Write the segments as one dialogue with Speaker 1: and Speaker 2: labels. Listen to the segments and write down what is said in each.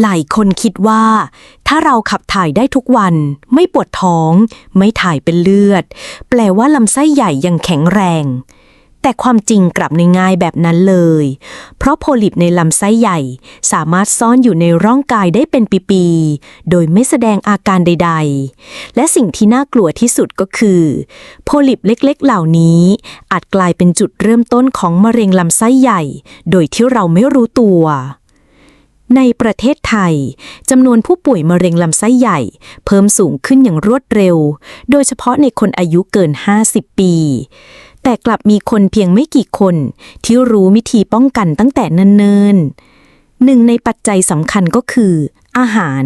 Speaker 1: หลายคนคิดว่า ถ้าเราขับถ่ายได้ทุกวัน ไม่ปวดท้อง ไม่ถ่ายเป็นเลือด แปลว่าลำไส้ใหญ่ยังแข็งแรง แต่ความจริงกลับในง่ายแบบนั้นเลย เพราะโพลิปในลำไส้ใหญ่สามารถซ่อนอยู่ในร่างกายได้เป็นปีๆ โดยไม่แสดงอาการใดๆ และสิ่งที่น่ากลัวที่สุดก็คือ โพลิปเล็กๆ เหล่านี้ อาจกลายเป็นจุดเริ่มต้นของมะเร็งลำไส้ใหญ่ โดยที่เราไม่รู้ตัว ในประเทศไทยจำนวนผู้ป่วยมะเร็งลำไส้ใหญ่ เพิ่มสูงขึ้นอย่างรวดเร็ว โดยเฉพาะในคนอายุเกิน 50 ปี แต่กลับมีคนเพียงไม่กี่คนที่รู้วิธีป้องกันตั้งแต่เนิ่นๆหนึ่งในปัจจัยสำคัญก็คือ อาหาร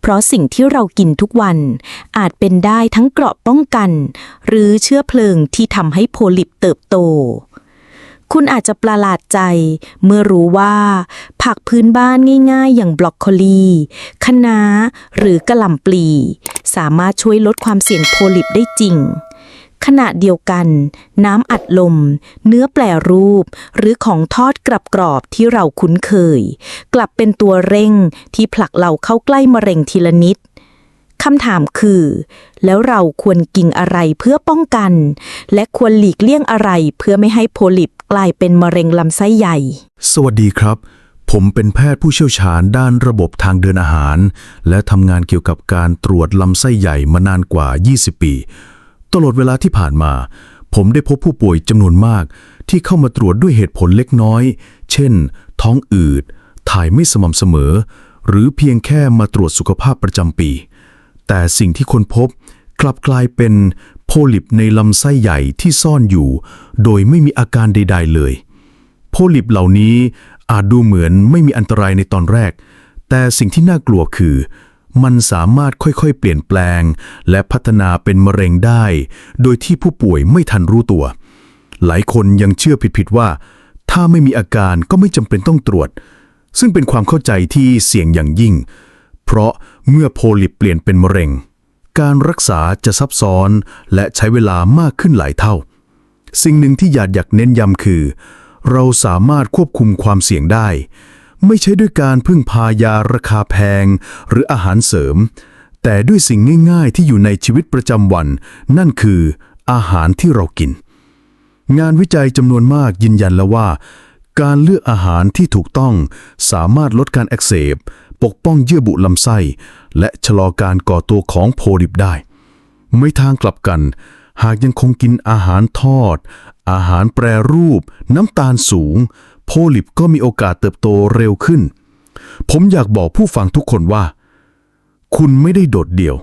Speaker 1: เพราะสิ่งที่เรากินทุกวัน อาจเป็นได้ทั้งเกราะป้องกัน หรือเชื้อเพลิงที่ทำให้โพลิปเติบโต คุณอาจจะประหลาดใจ เมื่อรู้ว่า ผักพื้นบ้านง่ายๆ อย่างบรอกโคลีคะน้า หรือกระหล่ำปลี สามารถช่วยลดความเสี่ยงโพลิปได้จริง ขณะเดียวกัน น้ำอัดลม เนื้อแปรรูป หรือของทอดกรอบๆที่เราคุ้นเคย กลับเป็นตัวเร่งที่ผลักเราเข้าใกล้มะเร็งทีละนิดคำถามคือ แล้วเราควรกินอะไรเพื่อป้องกัน และควรหลีกเลี่ยงอะไรเพื่อไม่ให้โพลิป กลายเป็นมะเร็งลำไส้ใหญ่
Speaker 2: สวัสดีครับ ผมเป็นแพทย์ผู้เชี่ยวชาญด้านระบบทางเดินอาหาร และทำงานเกี่ยวกับการตรวจลำไส้ใหญ่มานานกว่า 20 ปี ตลอดเวลาที่ผ่านมา ผมได้พบผู้ป่วยจำนวนมาก ที่เข้ามาตรวจด้วยเหตุผลเล็กน้อย เช่น ท้องอืด ถ่ายไม่สม่ำเสมอ หรือเพียงแค่มาตรวจสุขภาพประจำปี แต่สิ่งที่คนพบกลับกลายเป็น โพลิปในลำไส้ใหญ่ที่ซ่อนอยู่ โดยไม่มีอาการใด ๆ เลย โพลิปเหล่านี้อาจดูเหมือนไม่มีอันตรายในตอนแรก แต่สิ่งที่น่ากลัวคือ มันสามารถค่อยๆ เปลี่ยนแปลง และพัฒนาเป็นมะเร็งได้ โดยที่ผู้ป่วยไม่ทันรู้ตัว หลายคนยังเชื่อผิดๆว่า ถ้าไม่มีอาการก็ไม่จำเป็นต้องตรวจ ซึ่งเป็นความเข้าใจที่เสี่ยงอย่างยิ่ง เพราะเมื่อโพลิปเปลี่ยนเป็นมะเร็ง การรักษาจะซับซ้อนและใช้เวลามากขึ้นหลายเท่า สิ่งหนึ่งที่อยากอยากเน้นย้ำคือ เราสามารถควบคุมความเสี่ยงได้ ไม่ใช่ด้วยการพึ่งพายาราคาแพง หรืออาหารเสริม แต่ด้วยสิ่งง่าย ๆ ที่อยู่ในชีวิตประจำวัน นั่นคือ อาหารที่เรากิน งานวิจัยจำนวนมากยืนยันแล้วว่า การเลือกอาหารที่ถูกต้องสามารถลดการอักเสบ ปกป้องเยื่อบุลำไส้ และชะลอการก่อตัวของโพลิปได้ ไม่ทางกลับกัน หากยังคงกินอาหารทอด อาหารแปรรูป น้ำตาลสูง โพลิปก็มีโอกาสเติบโตเร็วขึ้น ผมอยากบอกผู้ฟังทุกคนว่า คุณไม่ได้โดดเดี่ยว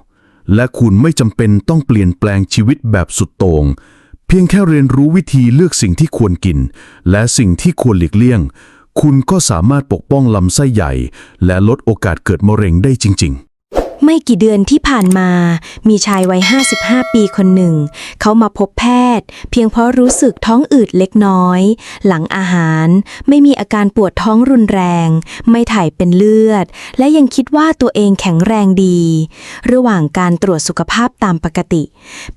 Speaker 2: และคุณไม่จำเป็นต้องเปลี่ยนแปลงชีวิตแบบสุดโต่งเพียงแค่เรียนรู้วิธีเลือกสิ่งที่ควรกิน และสิ่งที่ควรหลีกเลี่ยง คุณก็สามารถปกป้องลำไส้ใหญ่ และลดโอกาสเกิดมะเร็งได้จริง ๆ
Speaker 1: ไม่กี่เดือนที่ผ่านมา มีชายวัย 55 ปีคนหนึ่ง เขามาพบแพทย์ เพียงเพราะรู้สึกท้องอืดเล็กน้อย หลังอาหาร ไม่มีอาการปวดท้องรุนแรง ไม่ถ่ายเป็นเลือด และยังคิดว่าตัวเองแข็งแรงดี ระหว่างการตรวจสุขภาพตามปกติ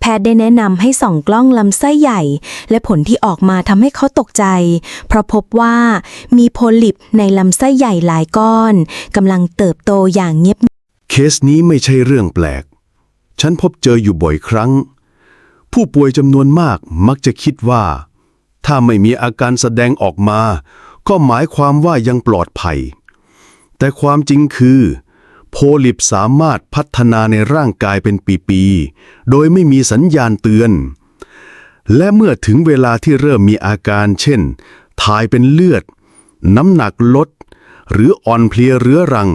Speaker 1: แพทย์ได้แนะนำให้ส่องกล้องลำไส้ใหญ่ และผลที่ออกมาทำให้เขาตกใจ เพราะพบว่ามีโพลิปในลำไส้ใหญ่หลายก้อนกำลังเติบโตอย่างเงียบ
Speaker 3: เคสนี้ไม่ใช่เรื่องแปลก ฉันพบเจออยู่บ่อยครั้ง ผู้ป่วยจำนวนมากมักจะคิดว่า ถ้าไม่มีอาการแสดงออกมา ก็หมายความว่ายังปลอดภัย แต่ความจริงคือ โพลิปสามารถพัฒนาในร่างกายเป็นปีๆ โดยไม่มีสัญญาณเตือน และเมื่อถึงเวลาที่เริ่มมีอาการเช่น ถ่ายเป็นเลือด น้ำหนักลด หรืออ่อนเพลียเรื้อรัง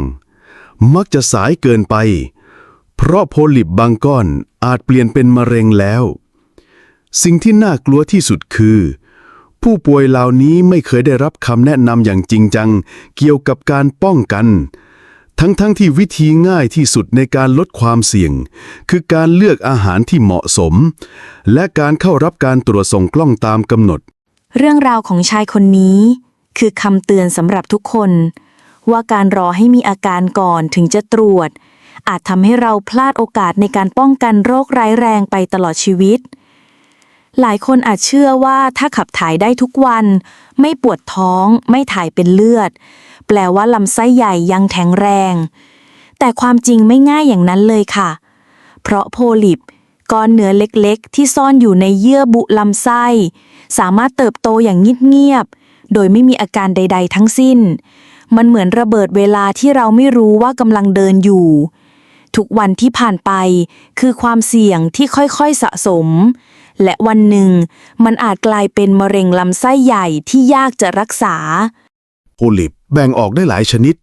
Speaker 3: มักจะสายเกินไป เพราะโพลิปบางก้อนอาจเปลี่ยนเป็นมะเร็งแล้ว สิ่งที่น่ากลัวที่สุดคือ ผู้ป่วยเหล่านี้ไม่เคยได้รับคำแนะนำอย่างจริงจัง เกี่ยวกับการป้องกัน ทั้งๆทที่วิธีง่ายที่สุดในการลดความเสี่ยง คือการเลือกอาหารที่เหมาะสม และการเข้ารับการตรวจส่งกล้องตามกำหนด
Speaker 1: เรื่องราวของชายคนนี้ คือคำเตือนสำหรับทุกคน ว่าการรอให้มีอาการก่อนถึงจะตรวจ อาจทำให้เราพลาดโอกาสในการป้องกันโรคร้ายแรงไปตลอดชีวิต หลายคนอาจเชื่อว่าถ้าขับถ่ายได้ทุกวัน ไม่ปวดท้อง ไม่ถ่ายเป็นเลือด แปลว่าลำไส้ใหญ่ยังแข็งแรง แต่ความจริงไม่ง่ายอย่างนั้นเลยค่ะ เพราะโพลิปก้อนเนื้อเล็กๆ ที่ซ่อนอยู่ในเยื่อบุลำไส้ สามารถเติบโตอย่างเงียบๆโดยไม่มีอาการใด ๆ ทั้งสิ้น มันเหมือนระเบิดเวลาที่เราไม่รู้ว่ากำลังเดินอยู่ ทุกวันที่ผ่านไปคือความเสี่ยงที่ค่อยๆสะสม และวันหนึ่ง มันอาจกลายเป็นมะเร็งลำไส้ใหญ่ที่ยากจะรักษา
Speaker 2: โพลิปแบ่งออกได้หลายชนิด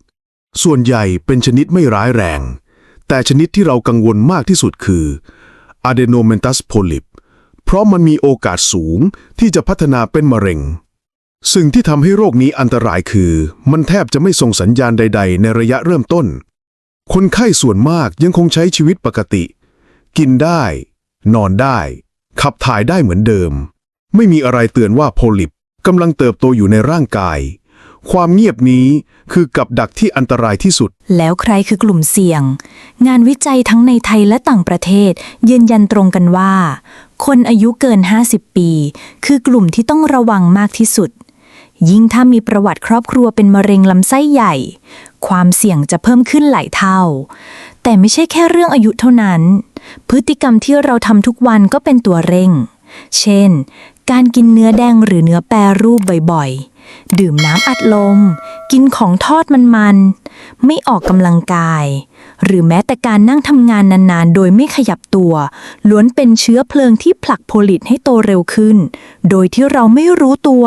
Speaker 2: ส่วนใหญ่เป็นชนิดไม่ร้ายแรง แต่ชนิดที่เรากังวลมากที่สุดคือ adenomatous polyp เพราะมันมีโอกาสสูงที่จะพัฒนาเป็นมะเร็ง สิ่งที่ทำให้โรคนี้อันตรายคือ มันแทบจะไม่ส่งสัญญาณใด ๆ ในระยะเริ่มต้น คนไข้ส่วนมากยังคงใช้ชีวิตปกติ กินได้ นอนได้ ขับถ่ายได้เหมือนเดิม ไม่มีอะไรเตือนว่าโพลิปกำลังเติบโตอยู่ในร่างกาย ความเงียบนี้คือกับดักที่อันตรายที่สุด
Speaker 1: แล้วใครคือกลุ่มเสี่ยง งานวิจัยทั้งในไทยและต่างประเทศ ยืนยันตรงกันว่า คนอายุเกิน 50 ปี คือกลุ่มที่ต้องระวังมากที่สุด ยิ่งถ้ามีประวัติครอบครัวเป็นมะเร็งลำไส้ใหญ่ ความเสี่ยงจะเพิ่มขึ้นหลายเท่า แต่ไม่ใช่แค่เรื่องอายุเท่านั้น พฤติกรรมที่เราทำทุกวันก็เป็นตัวเร่ง เช่น การกินเนื้อแดงหรือเนื้อแปรรูปบ่อยๆ ดื่มน้ำอัดลม กินของทอดมันๆ ไม่ออกกำลังกาย หรือแม้แต่การนั่งทำงานนานๆ โดยไม่ขยับตัว ล้วนเป็นเชื้อเพลิงที่ผลักโพลิตให้โตเร็วขึ้น โดยที่เราไม่รู้ตัว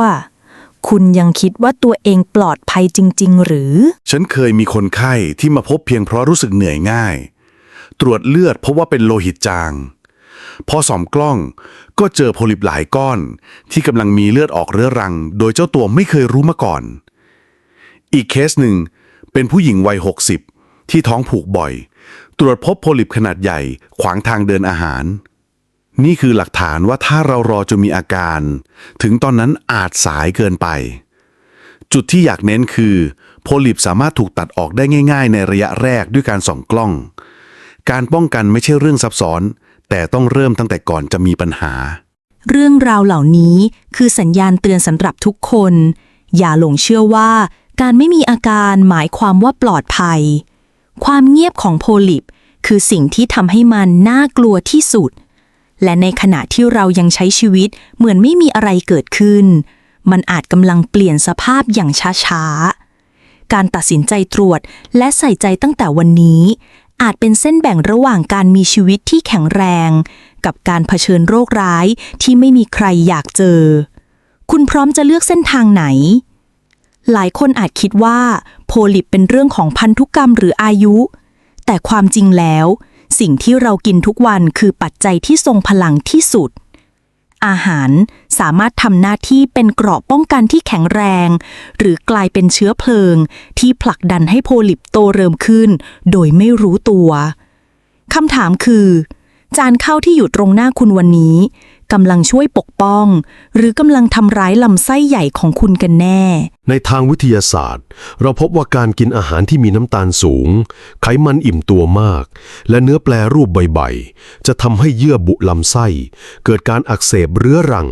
Speaker 1: คุณยังคิดว่าตัวเองปลอดภัยจริง ๆ หรือ
Speaker 4: ฉันเคยมีคนไข้ที่มาพบเพียงเพราะรู้สึกเหนื่อยง่าย ตรวจเลือดพบว่าเป็นโลหิตจาง พอส่องกล้องก็เจอโพลิปหลายก้อน ที่กำลังมีเลือดออกเรื้อรัง โดยเจ้าตัวไม่เคยรู้มาก่อน อีกเคสหนึ่งเป็นผู้หญิงวัย 60 ที่ท้องผูกบ่อย ตรวจพบโพลิปขนาดใหญ่ขวางทางเดินอาหาร นี่คือหลักฐานว่าถ้าเรารอจนมีอาการ ถึงตอนนั้นอาจสายเกินไป จุดที่อยากเน้นคือ โพลิปสามารถถูกตัดออกได้ง่าย ๆ ในระยะแรกด้วยการส่องกล้อง การป้องกันไม่ใช่เรื่องซับซ้อน แต่ต้องเริ่มตั้งแต่ก่อนจะมีปัญหา
Speaker 1: เรื่องราวเหล่านี้คือสัญญาณเตือนสำหรับทุกคน อย่าหลงเชื่อว่า การไม่มีอาการหมายความว่าปลอดภัย ความเงียบของโพลิป คือสิ่งที่ทำให้มันน่ากลัวที่สุด และในขณะที่เรายังใช้ชีวิตเหมือนไม่มีอะไรเกิดขึ้น มันอาจกำลังเปลี่ยนสภาพอย่างช้าๆ การตัดสินใจตรวจและใส่ใจตั้งแต่วันนี้ อาจเป็นเส้นแบ่งระหว่างการมีชีวิตที่แข็งแรง กับการเผชิญโรคร้ายที่ไม่มีใครอยากเจอ คุณพร้อมจะเลือกเส้นทางไหน หลายคนอาจคิดว่า โพลิปเป็นเรื่องของพันธุกรรมหรืออายุ แต่ความจริงแล้ว สิ่งที่เรากินทุกวันคือปัจจัยที่ทรงพลังที่สุด อาหารสามารถทำหน้าที่เป็นเกราะป้องกันที่แข็งแรง หรือกลายเป็นเชื้อเพลิง ที่ผลักดันให้โพลิปโตเริ่มขึ้น โดยไม่รู้ตัวคำถามคือ จานข้าวที่อยู่ตรงหน้าคุณวันนี้ กำลังช่วยปกป้อง หรือกำลังทำร้ายลำไส้ใหญ่ของคุณกันแน่
Speaker 5: ในทางวิทยาศาสตร์ เราพบว่าการกินอาหารที่มีน้ำตาลสูง ไขมันอิ่มตัวมาก และเนื้อแปรรูปบ่อยๆจะทำให้เยื่อบุลำไส้ เกิดการอักเสบเรื้อรัง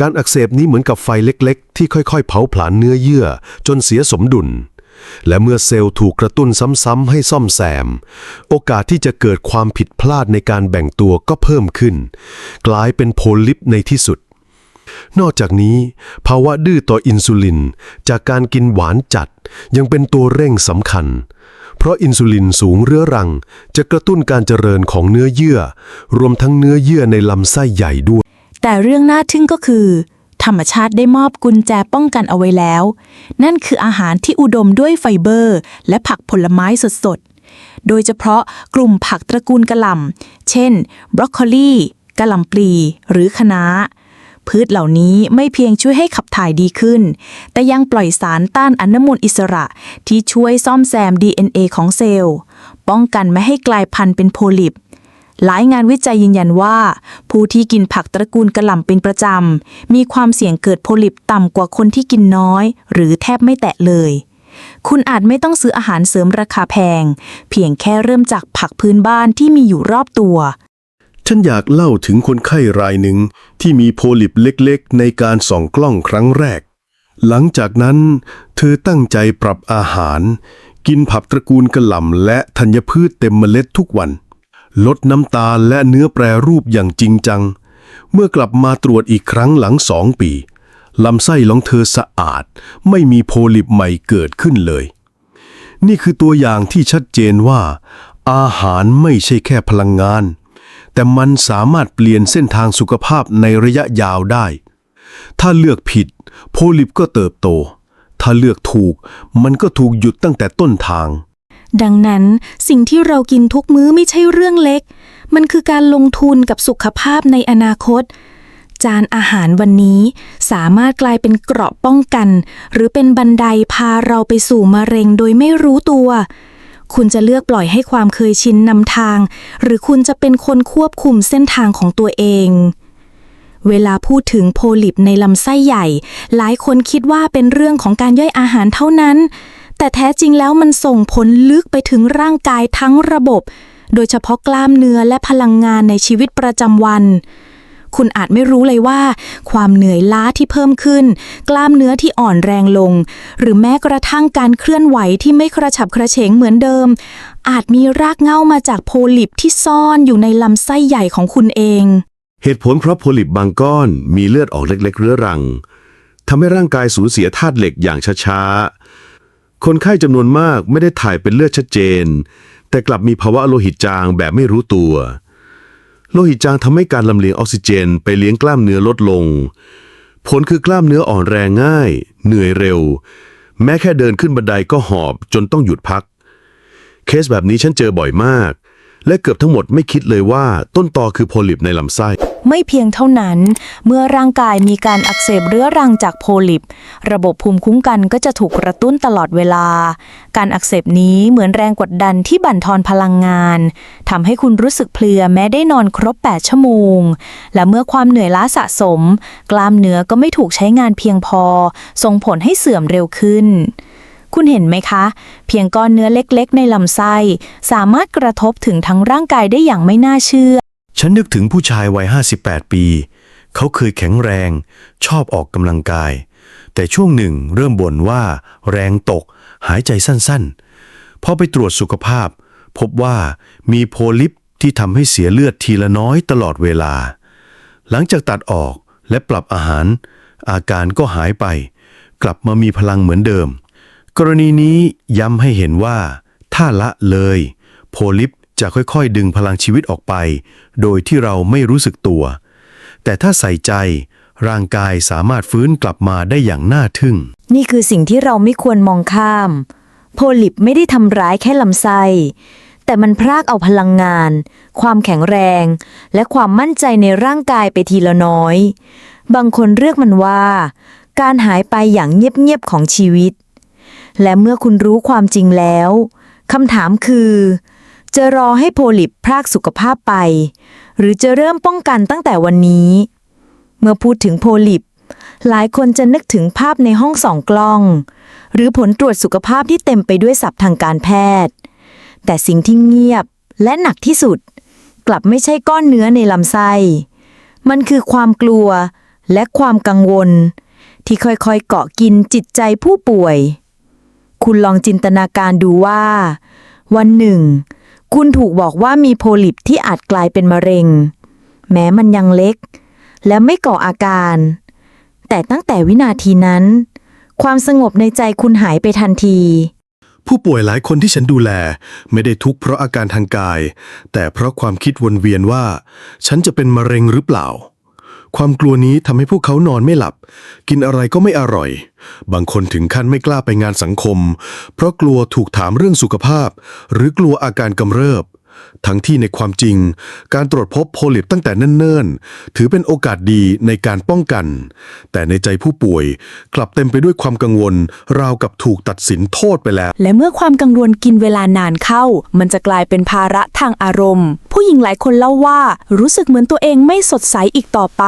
Speaker 5: การอักเสบนี้เหมือนกับไฟเล็กๆ ที่ค่อยๆ เผาผลาญเนื้อเยื่อ จนเสียสมดุล และเมื่อเซลล์ถูกกระตุ้นซ้ำๆให้ซ่อมแซม โอกาสที่จะเกิดความผิดพลาดในการแบ่งตัวก็เพิ่มขึ้น กลายเป็นโพลิปในที่สุด นอกจากนี้ ภาวะดื้อต่ออินซูลิน จากการกินหวานจัดยังเป็นตัวเร่งสำคัญ เพราะอินซูลินสูงเรื้อรัง จะกระตุ้นการเจริญของเนื้อเยื่อ รวมทั้งเนื้อเยื่อในลำไส้ใหญ่ด้วย
Speaker 1: แต่เรื่องน่าทึ่งก็คือ ธรรมชาติได้มอบกุญแจป้องกันเอาไว้แล้ว นั่นคืออาหารที่อุดมด้วยไฟเบอร์ และผักผลไม้สดๆ โดยเฉพาะกลุ่มผักตระกูลกะหล่ำ เช่น บรอกโคลีกะหล่ำปลี หรือคะน้า พืชเหล่านี้ไม่เพียงช่วยให้ขับถ่ายดีขึ้น แต่ยังปล่อยสารต้านอนุมูลอิสระที่ช่วยซ่อมแซม DNA ของเซลล์ ป้องกันไม่ให้กลายพันธุ์เป็นโพลิป หลายงานวิจัยยืนยันว่า ผู้ที่กินผักตระกูลกระหล่ำเป็นประจำ มีความเสี่ยงเกิดโพลิปต่ำกว่าคนที่กินน้อย หรือแทบไม่แตะเลย คุณอาจไม่ต้องซื้ออาหารเสริมราคาแพง เพียงแค่เริ่มจากผักพื้นบ้านที่มีอยู่รอบตัว
Speaker 2: ฉันอยากเล่าถึงคนไข้รายหนึ่งที่มีโพลิปเล็กๆ ในการส่องกล้องครั้งแรก หลังจากนั้นเธอตั้งใจปรับอาหาร กินผักตระกูลกระหล่ำและธัญพืชเต็มเมล็ดทุกวัน ลดน้ำตาลและเนื้อแปรรูปอย่างจริงจัง เมื่อกลับมาตรวจอีกครั้งหลังสองปี ลำไส้ของเธอสะอาด ไม่มีโพลิปใหม่เกิดขึ้นเลย นี่คือตัวอย่างที่ชัดเจนว่า อาหารไม่ใช่แค่พลังงาน แต่มันสามารถเปลี่ยนเส้นทางสุขภาพในระยะยาวได้ ถ้าเลือกผิด โพลิปก็เติบโต ถ้าเลือกถูกมันก็ถูกหยุดตั้งแต่ต้นทาง
Speaker 1: ดังนั้นสิ่งที่เรากินทุกมื้อไม่ใช่เรื่องเล็ก มันคือการลงทุนกับสุขภาพในอนาคต จานอาหารวันนี้สามารถกลายเป็นเกราะป้องกัน หรือเป็นบันไดพาเราไปสู่มะเร็งโดยไม่รู้ตัว คุณจะเลือกปล่อยให้ความเคยชินนำทาง หรือคุณจะเป็นคนควบคุมเส้นทางของตัวเองเวลาพูดถึงโพลิปในลำไส้ใหญ่ หลายคนคิดว่าเป็นเรื่องของการย่อยอาหารเท่านั้น แต่แท้จริงแล้วมันส่งผลลึกไปถึงร่างกายทั้งระบบ โดยเฉพาะกล้ามเนื้อและพลังงานในชีวิตประจำวัน คุณอาจไม่รู้เลยว่า ความเหนื่อยล้าที่เพิ่มขึ้น กล้ามเนื้อที่อ่อนแรงลง หรือแม้กระทั่งการเคลื่อนไหวที่ไม่กระฉับกระเฉงเหมือนเดิม อาจมีรากเหง้ามาจากโพลิปที่ซ่อนอยู่ในลำไส้ใหญ่ของคุณเอง
Speaker 2: เหตุผลเพราะโพลิปบางก้อนมีเลือดออกเล็กๆเรื้อรังทำให้ร่างกายสูญเสียธาตุเหล็กอย่างช้าๆ คนไข้จำนวนมากไม่ได้ถ่ายเป็นเลือดชัดเจน แต่กลับมีภาวะโลหิตจางแบบไม่รู้ตัว โลหิตจางทำให้การลำเลียงออกซิเจนไปเลี้ยงกล้ามเนื้อลดลง ผลคือกล้ามเนื้ออ่อนแรงง่าย เหนื่อยเร็ว แม้แค่เดินขึ้นบันไดก็หอบจนต้องหยุดพัก เคสแบบนี้ฉันเจอบ่อยมาก และเกือบทั้งหมดไม่คิดเลยว่าต้นตอคือโพลิปในลำไส้
Speaker 1: ไม่เพียงเท่านั้น เมื่อร่างกายมีการอักเสบเรื้อรังจากโพลิป ระบบภูมิคุ้มกันก็จะถูกกระตุ้นตลอดเวลา การอักเสบนี้เหมือนแรงกดดันที่บั่นทอนพลังงานทำให้คุณรู้สึกเพลียแม้ได้นอนครบ 8 ชั่วโมง และเมื่อความเหนื่อยล้าสะสม กล้ามเนื้อก็ไม่ถูกใช้งานเพียงพอ ส่งผลให้เสื่อมเร็วขึ้น คุณเห็นไหมคะ เพียงก้อนเนื้อเล็กๆ ในลำไส้ สามารถกระทบถึงทั้งร่างกายได้อย่างไม่น่าเชื่อ
Speaker 6: ฉันนึกถึงผู้ชายวัย 58 ปี เขาเคยแข็งแรง ชอบออกกำลังกาย แต่ช่วงหนึ่งเริ่มบ่นว่า แรงตก หายใจสั้นๆ พอไปตรวจสุขภาพ พบว่ามีโพลิปที่ทำให้เสียเลือดทีละน้อยตลอดเวลา หลังจากตัดออกและปรับอาหาร อาการก็หายไป กลับมามีพลังเหมือนเดิม กรณีนี้ย้ำให้เห็นว่า ถ้าละเลย โพลิปจะค่อยๆ ดึงพลังชีวิตออกไป โดยที่เราไม่รู้สึกตัว แต่ถ้าใส่ใจ ร่างกายสามารถฟื้นกลับมาได้อย่างน่าทึ่ง
Speaker 7: นี่คือสิ่งที่เราไม่ควรมองข้าม โพลิปไม่ได้ทำร้ายแค่ลำไส้แต่มันพรากเอาพลังงาน ความแข็งแรง และความมั่นใจในร่างกายไปทีละน้อย บางคนเรียกมันว่า การหายไปอย่างเงียบๆของชีวิต และเมื่อคุณรู้ความจริงแล้วคำถามคือ จะรอให้โพลิปพรากสุขภาพไป หรือจะเริ่มป้องกันตั้งแต่วันนี้ เมื่อพูดถึงโพลิป หลายคนจะนึกถึงภาพในห้องส่องกล้อง หรือผลตรวจสุขภาพที่เต็มไปด้วยศัพท์ทางการแพทย์ แต่สิ่งที่เงียบและหนักที่สุด กลับไม่ใช่ก้อนเนื้อในลำไส้ มันคือความกลัวและความกังวล ที่ค่อยๆเกาะกินจิตใจผู้ป่วย คุณลองจินตนาการดูว่า วันหนึ่ง คุณถูกบอกว่ามีโพลิปที่อาจกลายเป็นมะเร็ง แม้มันยังเล็ก และไม่ก่ออาการ แต่ตั้งแต่วินาทีนั้น ความสงบในใจคุณหายไปทันที
Speaker 2: ผู้ป่วยหลายคนที่ฉันดูแล ไม่ได้ทุกข์เพราะอาการทางกาย แต่เพราะความคิดวนเวียนว่า ฉันจะเป็นมะเร็งหรือเปล่า ความกลัวนี้ทำให้พวกเขานอนไม่หลับ กินอะไรก็ไม่อร่อย บางคนถึงขั้นไม่กล้าไปงานสังคม เพราะกลัวถูกถามเรื่องสุขภาพ หรือกลัวอาการกำเริบ ทั้งที่ในความจริง การตรวจพบโพลิปตั้งแต่เนิ่นๆ ถือเป็นโอกาสดีในการป้องกัน แต่ในใจผู้ป่วยกลับเต็มไปด้วยความกังวล ราวกับถูกตัดสินโทษไปแล้ว
Speaker 1: และเมื่อความกังวลกินเวลานานเข้า มันจะกลายเป็นภาระทางอารมณ์ ผู้หญิงหลายคนเล่าว่า รู้สึกเหมือนตัวเองไม่สดใสอีกต่อไป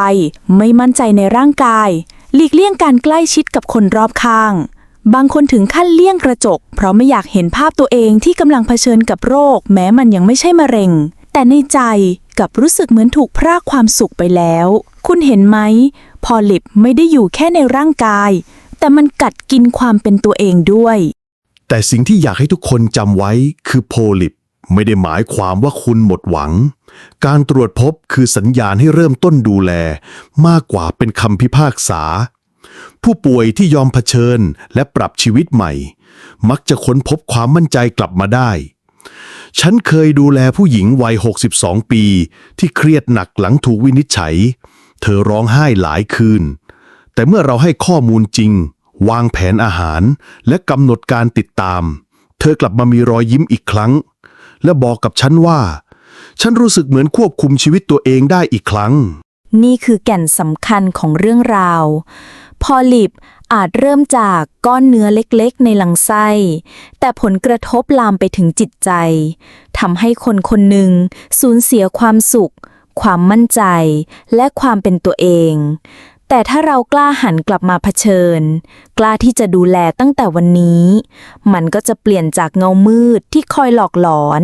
Speaker 1: ไม่มั่นใจในร่างกาย หลีกเลี่ยงการใกล้ชิดกับคนรอบข้าง บางคนถึงขั้นเลี่ยงกระจก เพราะไม่อยากเห็นภาพตัวเองที่กำลังเผชิญกับโรค แม้มันยังไม่ใช่มะเร็ง แต่ในใจกับรู้สึกเหมือนถูกพรากความสุขไปแล้ว คุณเห็นไหม พอลิปไม่ได้อยู่แค่ในร่างกาย แต่มันกัดกินความเป็นตัวเองด้วย
Speaker 2: แต่สิ่งที่อยากให้ทุกคนจำไว้คือโพลิปไม่ได้หมายความว่าคุณหมดหวัง การตรวจพบคือสัญญาณให้เริ่มต้นดูแล มากกว่าเป็นคำพิพากษา ผู้ป่วยที่ยอมเผชิญและปรับชีวิตใหม่ มักจะค้นพบความมั่นใจกลับมาได้ ฉันเคยดูแลผู้หญิงวัย 62 ปี ที่เครียดหนักหลังถูกวินิจฉัย เธอร้องไห้หลายคืน แต่เมื่อเราให้ข้อมูลจริง วางแผนอาหาร และกำหนดการติดตาม เธอกลับมามีรอยยิ้มอีกครั้ง และบอกกับฉันว่า ฉันรู้สึกเหมือนควบคุมชีวิตตัวเองได้อีกครั้ง
Speaker 1: นี่คือแก่นสำคัญของเรื่องราว พอลิปอาจเริ่มจากก้อนเนื้อเล็กๆ ในลำไส้ แต่ผลกระทบลามไปถึงจิตใจทำให้คนคนหนึ่งสูญเสียความสุข ความมั่นใจ และความเป็นตัวเอง แต่ถ้าเรากล้าหันกลับมาเผชิญ กล้าที่จะดูแลตั้งแต่วันนี้ มันก็จะเปลี่ยนจากเงามืดที่คอยหลอกหลอน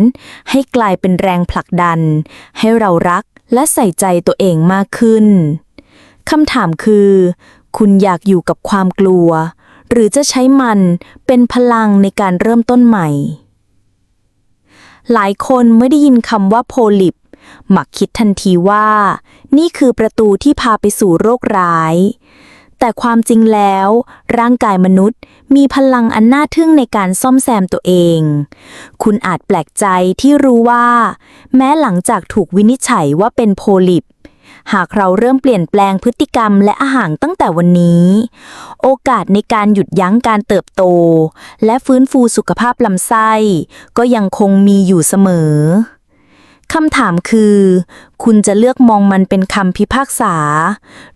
Speaker 1: ให้กลายเป็นแรงผลักดัน ให้เรารักและใส่ใจตัวเองมากขึ้นคำถามคือ คุณอยากอยู่กับความกลัว หรือจะใช้มันเป็นพลังในการเริ่มต้นใหม่ หลายคนไม่ได้ยินคำว่าโพลิปหมักคิดทันทีว่า นี่คือประตูที่พาไปสู่โรคร้าย แต่ความจริงแล้ว ร่างกายมนุษย์มีพลังอันน่าทึ่งในการซ่อมแซมตัวเอง คุณอาจแปลกใจที่รู้ว่า แม้หลังจากถูกวินิจฉัยว่าเป็นโพลิป หากเราเริ่มเปลี่ยนแปลงพฤติกรรมและอาหารตั้งแต่วันนี้ โอกาสในการหยุดยั้งการเติบโต และฟื้นฟูสุขภาพลำไส้ ก็ยังคงมีอยู่เสมอคำถามคือ คุณจะเลือกมองมันเป็นคำพิพากษา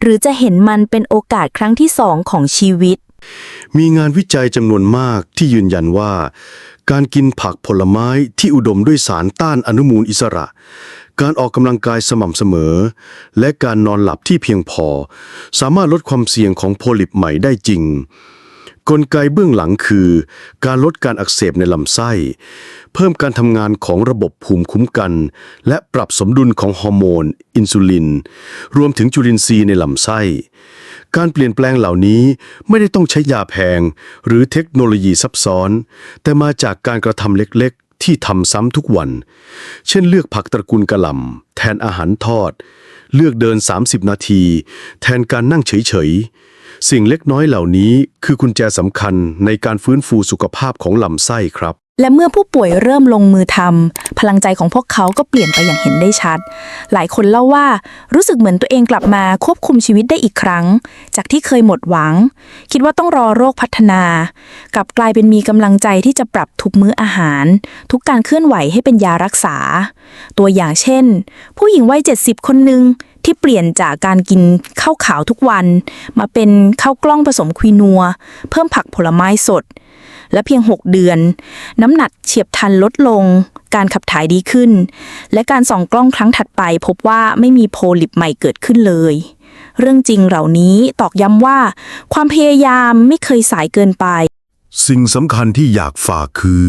Speaker 1: หรือจะเห็นมันเป็นโอกาสครั้งที่สองของชีวิต
Speaker 2: มีงานวิจัยจำนวนมากที่ยืนยันว่า การกินผักผลไม้ที่อุดมด้วยสารต้านอนุมูลอิสระ การออกกำลังกายสม่ำเสมอ และการนอนหลับที่เพียงพอ สามารถลดความเสี่ยงของโพลิปใหม่ได้จริง กลไกเบื้องหลังคือ การลดการอักเสบในลำไส้ เพิ่มการทำงานของระบบภูมิคุ้มกัน และปรับสมดุลของฮอร์โมน อินซูลิน รวมถึงจุลินทรีย์ในลำไส้ การเปลี่ยนแปลงเหล่านี้ไม่ได้ต้องใช้ยาแพง หรือเทคโนโลยีซับซ้อน แต่มาจากการกระทำเล็กๆ ที่ทำซ้ำทุกวัน เช่นเลือกผักตระกูลกะหล่ำแทนอาหารทอด เลือกเดิน 30 นาที แทนการนั่งเฉยๆ สิ่งเล็กน้อยเหล่านี้คือกุญแจสำคัญในการฟื้นฟูสุขภาพของลำไส้ครับ
Speaker 1: และเมื่อผู้ป่วยเริ่มลงมือทำพลังใจของพวกเขาก็เปลี่ยนไปอย่างเห็นได้ชัด หลายคนเล่าว่ารู้สึกเหมือนตัวเองกลับมาควบคุมชีวิตได้อีกครั้ง จากที่เคยหมดหวัง คิดว่าต้องรอโรคพัฒนา กลับกลายเป็นมีกำลังใจที่จะปรับทุกมื้ออาหาร ทุกการเคลื่อนไหวให้เป็นยารักษา ตัวอย่างเช่น ผู้หญิงวัย70 คนหนึ่งที่เปลี่ยนจากการกินข้าวขาวทุกวัน มาเป็นข้าวกล้องผสมควีนัว เพิ่มผักผลไม้สด และเพียง 6 เดือน น้ำหนักเฉียบพลันลดลง การขับถ่ายดีขึ้น และการส่องกล้องครั้งถัดไป พบว่าไม่มีโพลิปใหม่เกิดขึ้นเลย เรื่องจริงเหล่านี้ตอกย้ำว่า ความพยายามไม่เคยสายเกินไป
Speaker 2: สิ่งสำคัญที่อยากฝากคือ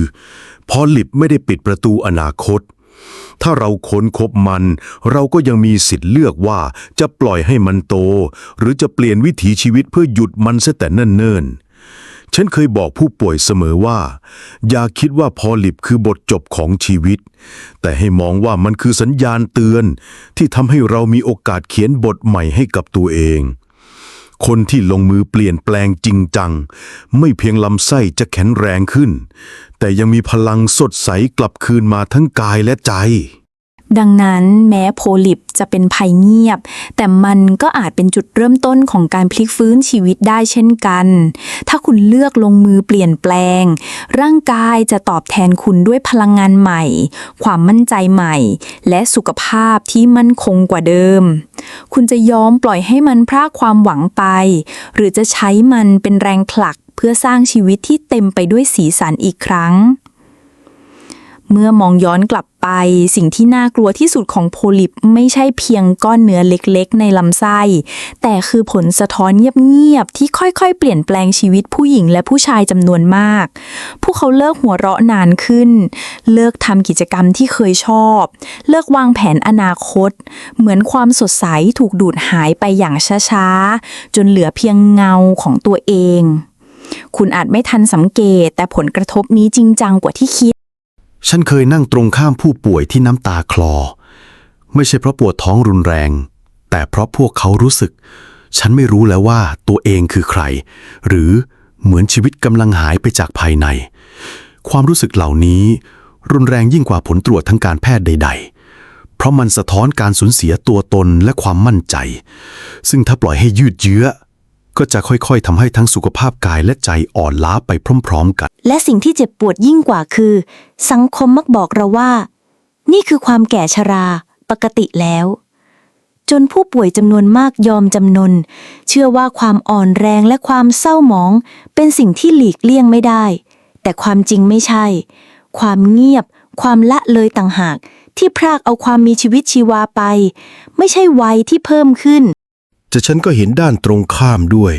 Speaker 2: พอลิปไม่ได้ปิดประตูอนาคตถ้าเราค้นคบมัน เราก็ยังมีสิทธิ์เลือกว่าจะปล่อยให้มันโต หรือจะเปลี่ยนวิถีชีวิตเพื่อหยุดมันเสียแต่เนิ่นๆ ฉันเคยบอกผู้ป่วยเสมอว่า อย่าคิดว่าพอลิปคือบทจบของชีวิต แต่ให้มองว่ามันคือสัญญาณเตือน ที่ทำให้เรามีโอกาสเขียนบทใหม่ให้กับตัวเอง คนที่ลงมือเปลี่ยนแปลงจริงจัง ไม่เพียงลำไส้จะแข็งแรงขึ้น แต่ยังมีพลังสดใสกลับคืนมาทั้งกายและใจ
Speaker 1: ดังนั้นแม้โพลิปจะเป็นภัยเงียบ แต่มันก็อาจเป็นจุดเริ่มต้นของการพลิกฟื้นชีวิตได้เช่นกัน ถ้าคุณเลือกลงมือเปลี่ยนแปลง ร่างกายจะตอบแทนคุณด้วยพลังงานใหม่ ความมั่นใจใหม่ และสุขภาพที่มั่นคงกว่าเดิม คุณจะยอมปล่อยให้มันพรากความหวังไป หรือจะใช้มันเป็นแรงผลักเพื่อสร้างชีวิตที่เต็มไปด้วยสีสันอีกครั้ง เมื่อมองย้อนกลับไป สิ่งที่น่ากลัวที่สุดของโพลิปไม่ใช่เพียงก้อนเนื้อเล็กๆ ในลำไส้ แต่คือผลสะท้อนเงียบๆ ที่ค่อยๆ เปลี่ยนแปลงชีวิตผู้หญิงและผู้ชายจำนวนมาก พวกเขาเลิกหัวเราะนานขึ้น เลิกทำกิจกรรมที่เคยชอบ เลิกวางแผนอนาคต เหมือนความสดใสถูกดูดหายไปอย่างช้าๆ จนเหลือเพียงเงาของตัวเอง คุณอาจไม่ทันสังเกต แต่ผลกระทบนี้จริงจังกว่าที่คิด
Speaker 8: ฉันเคยนั่งตรงข้ามผู้ป่วยที่น้ำตาคลอ ไม่ใช่เพราะปวดท้องรุนแรง แต่เพราะพวกเขารู้สึก ฉันไม่รู้แล้วว่าตัวเองคือใคร หรือเหมือนชีวิตกำลังหายไปจากภายใน ความรู้สึกเหล่านี้ รุนแรงยิ่งกว่าผลตรวจทางการแพทย์ใด ๆ เพราะมันสะท้อนการสูญเสียตัวตนและความมั่นใจ ซึ่งถ้าปล่อยให้ยืดเยื้อ ก็จะค่อยๆทำให้ทั้งสุขภาพกายและใจอ่อนล้าไปพร้อม ๆ กัน
Speaker 9: และสิ่งที่เจ็บปวดยิ่งกว่าคือ สังคมมักบอกเราว่า นี่คือความแก่ชราปกติแล้ว จนผู้ป่วยจำนวนมากยอมจำนน เชื่อว่าความอ่อนแรงและความเศร้าหมอง เป็นสิ่งที่หลีกเลี่ยงไม่ได้ แต่ความจริงไม่ใช่ ความเงียบ ความละเลยต่างหาก ที่พรากเอาความมีชีวิตชีวาไป ไม่ใช่วัยที่เพิ่มขึ้น
Speaker 2: แต่ฉันก็เห็นด้านตรงข้ามด้วย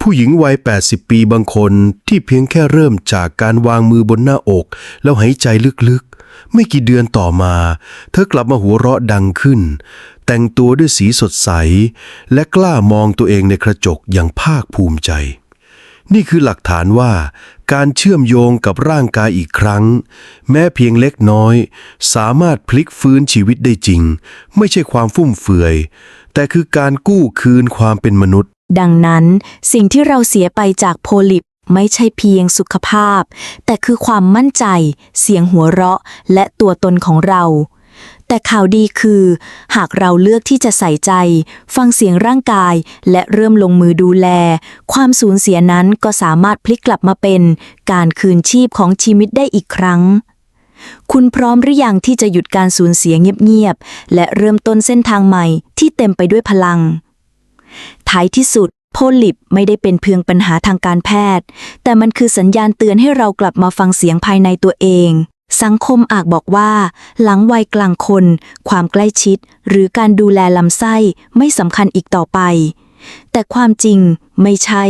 Speaker 2: ผู้หญิงวัย 80 ปีบางคนที่เพียงแค่เริ่มจากการวางมือบนหน้าอก แล้วหายใจลึกๆ ไม่กี่เดือนต่อมา เธอกลับมาหัวเราะดังขึ้น แต่งตัวด้วยสีสดใส และกล้ามองตัวเองในกระจกอย่างภาคภูมิใจ นี่คือหลักฐานว่า การเชื่อมโยงกับร่างกายอีกครั้ง แม้เพียงเล็กน้อย สามารถพลิกฟื้นชีวิตได้จริง ไม่ใช่ความฟุ่มเฟือย แต่คือการกู้คืนความเป็นมนุษย์
Speaker 9: ดังนั้นสิ่งที่เราเสียไปจากโพลิปไม่ใช่เพียงสุขภาพ แต่คือความมั่นใจ เสียงหัวเราะ และตัวตนของเรา แต่ข่าวดีคือ หากเราเลือกที่จะใส่ใจ ฟังเสียงร่างกาย และเริ่มลงมือดูแล ความสูญเสียนั้นก็สามารถพลิกกลับมาเป็น การคืนชีพของชีวิตได้อีกครั้งคุณพร้อมหรือยังที่จะหยุดการสูญเสียเงียบๆ และเริ่มต้นเส้นทางใหม่ที่เต็มไปด้วยพลัง ท้ายที่สุด โพลิปไม่ได้เป็นเพียงปัญหาทางการแพทย์ แต่มันคือสัญญาณเตือนให้เรากลับมาฟังเสียงภายในตัวเอง สังคมอาจบอกว่า หลังวัยกลางคน ความใกล้ชิด หรือการดูแลลำไส้ไม่สำคัญอีกต่อไป แต่ความจริงไม่ใช่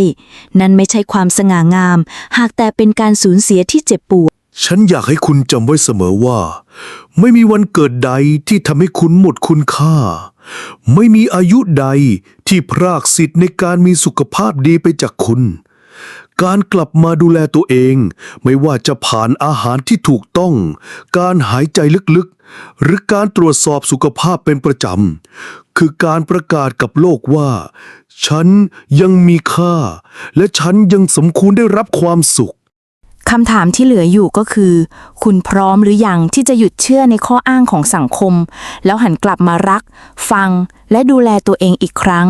Speaker 9: นั่นไม่ใช่ความสง่างาม หากแต่เป็นการสูญเสียที่เจ็บปวด
Speaker 10: ฉันอยากให้คุณจำไว้เสมอว่า ไม่มีวันเกิดใดที่ทำให้คุณหมดคุณค่า ไม่มีอายุใด ที่พรากสิทธิ์ในการมีสุขภาพดีไปจากคุณ การกลับมาดูแลตัวเอง ไม่ว่าจะผ่านอาหารที่ถูกต้อง การหายใจลึกๆ หรือการตรวจสอบสุขภาพเป็นประจำ คือการประกาศกับโลกว่า ฉันยังมีค่า และฉันยังสมควรได้รับความสุข
Speaker 1: คำถามที่เหลืออยู่ก็คือ คุณพร้อมหรือยังที่จะหยุดเชื่อในข้ออ้างของสังคม แล้วหันกลับมารัก ฟัง และดูแลตัวเองอีกครั้ง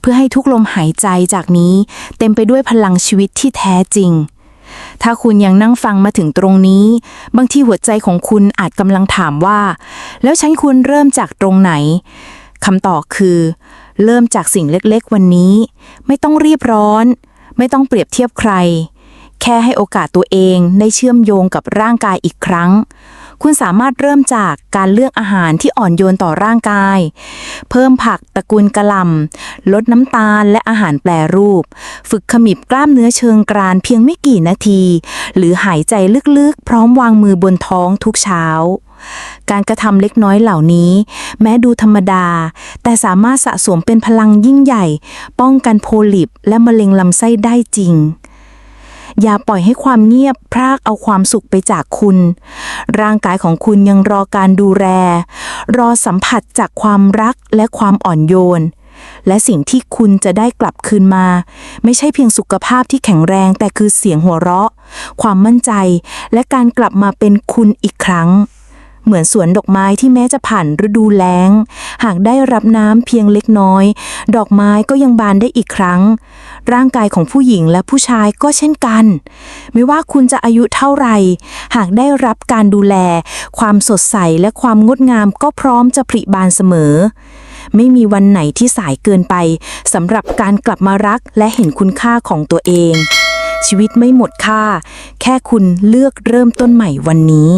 Speaker 1: เพื่อให้ทุกลมหายใจจากนี้เต็มไปด้วยพลังชีวิตที่แท้จริง ถ้าคุณยังนั่งฟังมาถึงตรงนี้ บางทีหัวใจของคุณอาจกำลังถามว่า แล้วฉันควรเริ่มจากตรงไหนคำตอบคือ เริ่มจากสิ่งเล็กๆ วันนี้ ไม่ต้องรีบร้อน ไม่ต้องเปรียบเทียบใคร แค่ให้โอกาสตัวเองได้เชื่อมโยงกับร่างกายอีกครั้ง คุณสามารถเริ่มจากการเลือกอาหารที่อ่อนโยนต่อร่างกาย เพิ่มผักตระกูลกะหล่ำลดน้ำตาลและอาหารแปรรูป ฝึกขมิบกล้ามเนื้อเชิงกรานเพียงไม่กี่นาที หรือหายใจลึกๆ พร้อมวางมือบนท้องทุกเช้าการกระทำเล็กน้อยเหล่านี้ แม้ดูธรรมดา แต่สามารถสะสมเป็นพลังยิ่งใหญ่ ป้องกันโพลิปและมะเร็งลำไส้ได้จริง อย่าปล่อยให้ความเงียบพรากเอาความสุขไปจากคุณ ร่างกายของคุณยังรอการดูแล รอสัมผัสจากความรักและความอ่อนโยน และสิ่งที่คุณจะได้กลับคืนมา ไม่ใช่เพียงสุขภาพที่แข็งแรงแต่คือเสียงหัวเราะ ความมั่นใจ และการกลับมาเป็นคุณอีกครั้ง เหมือนสวนดอกไม้ที่แม้จะผ่านฤดูแล้ง หากได้รับน้ำเพียงเล็กน้อย ดอกไม้ก็ยังบานได้อีกครั้ง ร่างกายของผู้หญิงและผู้ชายก็เช่นกัน ไม่ว่าคุณจะอายุเท่าไหร่ หากได้รับการดูแล ความสดใสและความงดงามก็พร้อมจะผลิบานเสมอ ไม่มีวันไหนที่สายเกินไปสำหรับการกลับมารักและเห็นคุณค่าของตัวเองชีวิตไม่หมดค่า แค่คุณเลือกเริ่มต้นใหม่วันนี้